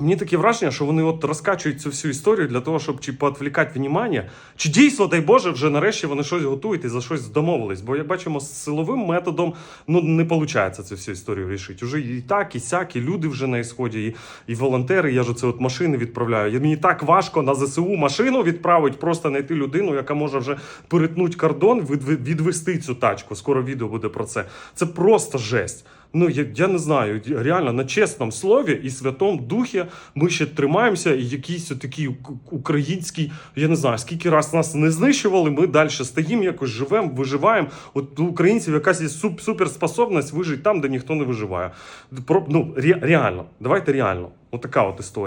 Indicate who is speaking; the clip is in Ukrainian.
Speaker 1: Мені таке враження, що вони от розкачують цю всю історію для того, щоб чи поотвлікати внимання, чи дійсно, дай Боже, вже нарешті вони щось готують і за щось домовились. Бо як бачимо, з силовим методом ну не виходить цю всю історію рішити. Уже і так, і сяк, і люди вже на ісході, і, і волонтери. Я ж оце от машини відправляю. Я- Мені так важко на ЗСУ машину відправити, просто знайти людину, яка може вже перетнути кордон, від, від- відвести цю тачку. Скоро відео буде про це. Це просто жесть. Ну я, я не знаю, реально на чесному слові і святому духі ми ще тримаємося, і якийсь такий український, я не знаю, скільки раз нас не знищували, ми далі стоїмо, якось живемо, виживаємо. От у українців якась є суп, суперспособність вижити там, де ніхто не виживає. Про, ну, ре, реально, давайте реально. Отака от історія.